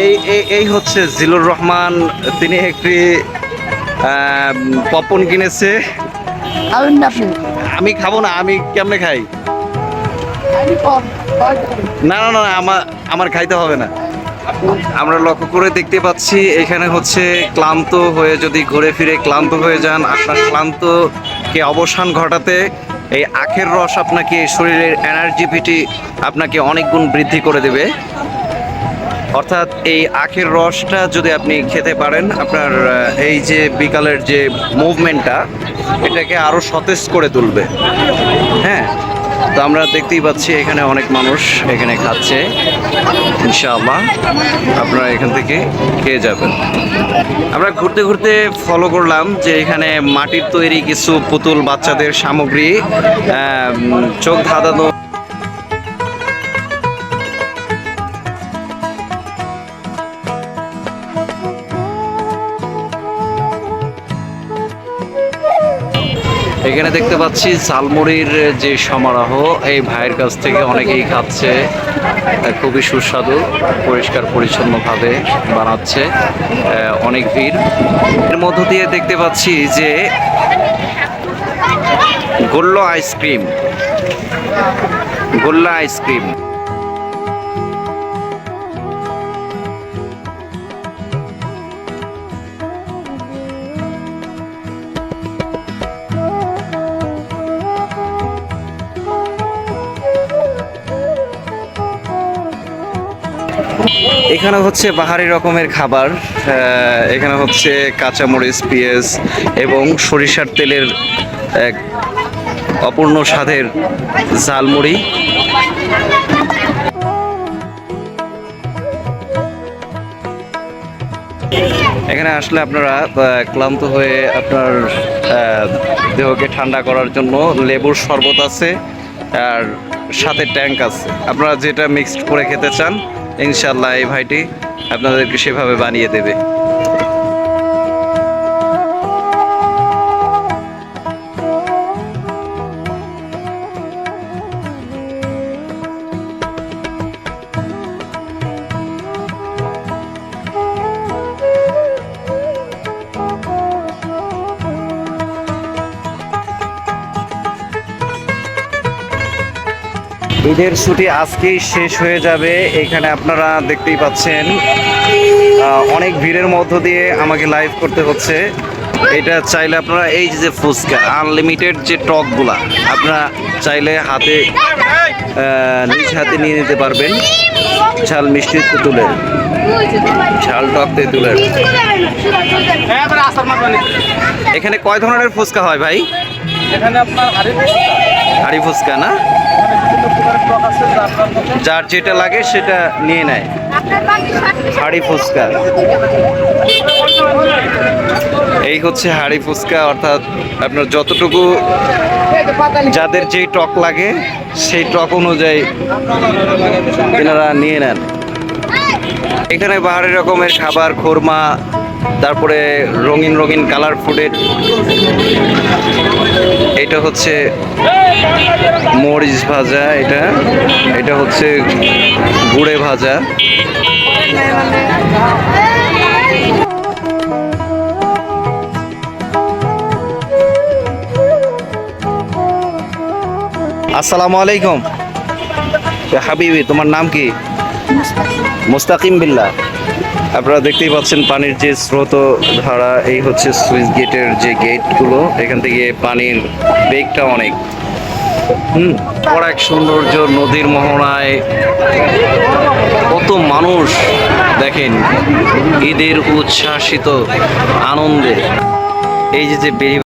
এই এই এই হচ্ছে জিলুর রহমান। তিনি একটি পপন কিনেছে। আমি খাব না আমি কেমনে খাই? না না না আমার আমার খাইতে হবে না। আমরা লক্ষ্য করে দেখতে পাচ্ছি এখানে হচ্ছে ক্লান্ত হয়ে যদি ঘুরে ফিরে ক্লান্ত হয়ে যান আপনার ক্লান্তকে অবসান ঘটাতে এই আখের রস আপনাকে শরীরের এনার্জিপিটি আপনাকে অনেক গুণ বৃদ্ধি করে দেবে। অর্থাৎ এই আখের রসটা যদি আপনি খেতে পারেন, আপনার এই যে বিকালের যে মুভমেন্টটা এটাকে আরও সতেজ করে তুলবে। হ্যাঁ? তো আমরা দেখতেই পাচ্ছি এখানে অনেক মানুষ এখানে খাচ্ছে। ইনশাআল্লাহ আপনারা এখান থেকে খেয়ে যাবেন। আমরা ঘুরতে ঘুরতে ফলো করলাম যে এখানে মাটির তৈরি কিছু পুতুল বাচ্চাদের সামগ্রী চোখ ধাঁধানো এখানে দেখতে পাচ্ছি ঝালমুড়ির যে সমারোহ, এই ভাইয়ের কাছ থেকে অনেকেই খাচ্ছে। খুবই সুস্বাদু, পরিষ্কার, পরিচ্ছন্নভাবে বানাচ্ছে। অনেক ভিড়। এর মধ্য দিয়ে দেখতে পাচ্ছি যে গোল্লা আইসক্রিম। গোল্লা আইসক্রিম। এখানে হচ্ছে বাহারি রকমের খাবার এখানে হচ্ছে কাঁচামরিচ, পেঁয়াজ এবং সরিষার তেলের এক অপূর্ণ স্বাদের ঝালমুড়ি। এখানে আসলে আপনারা ক্লান্ত হয়ে আপনার দেহকে ঠান্ডা করার জন্য লেবুর শরবত আছে আর সাথে ট্যাঙ্ক আছে। আপনারা যেটা মিক্সড করে খেতে চান ইনশাল্লাহ এই ভাইটি আপনাদেরকে সেভাবে বানিয়ে দেবে। ঈদের ছুটি আজকেই শেষ হয়ে যাবে। এখানে আপনারা দেখতেই পাচ্ছেন অনেক ভিড়ের মধ্য দিয়ে আমাকে লাইভ করতে হচ্ছে। এটা চাইলে আপনারা এই যে ফুচকা আনলিমিটেড যে টকগুলা আপনারা চাইলে হাতে নিজ হাতে নিয়ে নিতে পারবেন। ঝাল মিষ্টি তেঁতুলের ঝাল টক তেঁতুলের এখানে কয় ধরনের ফুচকা হয় ভাই? এখানে আপনার হাড়ি ফুচকা না? যার যেটা লাগে সেটা নিয়ে নেয়। হাড়ি ফুচকা। এই হচ্ছে হাড়ি ফুচকা অর্থাৎ আপনার যতটুকু যাদের যেই টক লাগে সেই টক অনুযায়ী এনারা নিয়ে নেন। এখানে বাহারি রকমের খাবার খোরমা তারপরে রঙিন রঙিন কালার ফুডের এটা হচ্ছে মরিচ ভাজা, এটা। এটা হচ্ছে গুড়ে ভাজা। আসসালামু আলাইকুম। হাবিবি, তোমার নাম কি? মুস্তাকিম বিল্লাহ। আপনারা দেখতেই পাচ্ছেন পানির যে স্রোত ধারা, এই হচ্ছে সুইচ গেটের যে গেটগুলো, এখান থেকে পানির বেগটা অনেক। হুম এক সৌন্দর্য নদীর মোহনায় কত মানুষ দেখেন ঈদের উচ্ছ্বাসিত আনন্দে। এই যে যে